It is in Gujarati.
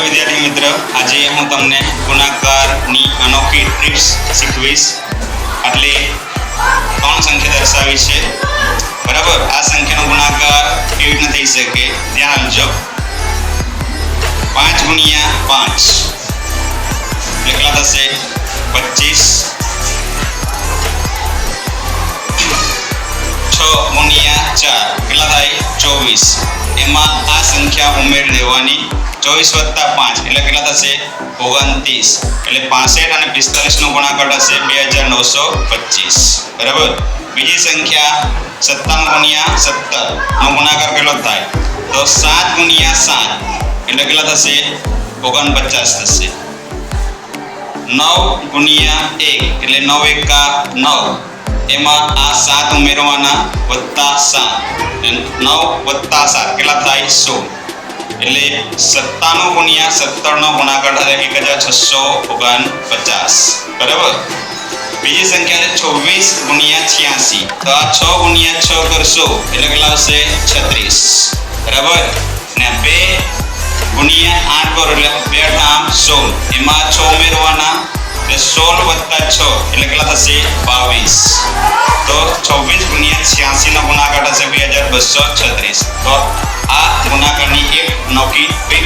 विद्यार्थी मित्र आज हम हमने गुणाकार ની अनोखी ट्रिक्स શીખ્યુઇસ એટલે કон સંખ્યા દર્શાવી છે બરાબર આ સંખ્યાનો ગુણાકાર કેવી રીતે થઈ શકે ધ્યાન જો 5 * 5 એટલે થશે 25 6 * 4 એટલે 24 એમાં સંખ્યા ઉમેરી દેવાની ચોવીસ વત્તા પાંચ એટલે કેટલા થશે ઓગણત્રીસ એટલે પાસઠ અને પિસ્તાલીસનો ગુણાકાર થશે બે હજાર નવસો પચીસ બરાબર બીજી સંખ્યા સત્તાણું ગુણ્યા સત્તરનો ગુણાકાર કેટલો થાય તો સાત ગુણ્યા સાત એટલે કેટલા થશે ઓગણપચાસ થશે નવ ગુણ્યા એક એટલે નવ એકા નવ એમાં આ સાત ઉમેરવાના વત્તા સાત નવ વત્તા સાત કેટલા થાય સોળ એ એટલે 97 * 97 નો ગુણાકાર થાય 16950 બરાબર બીજી સંખ્યા 24 * 86 તો 6 * 6 કરશો એટલે કેટલા થશે 36 બરાબર ને બે * 8 નો એટલે બે 80 એમાં 6 ઉમેરવાના તો 80 + 6 એટલે કેટલા થશે 22 તો 24 * 86 નો ગુણાકાર થશે બસો છત્રીસ તો આ ત્રિકોણાકારની એક નૌકી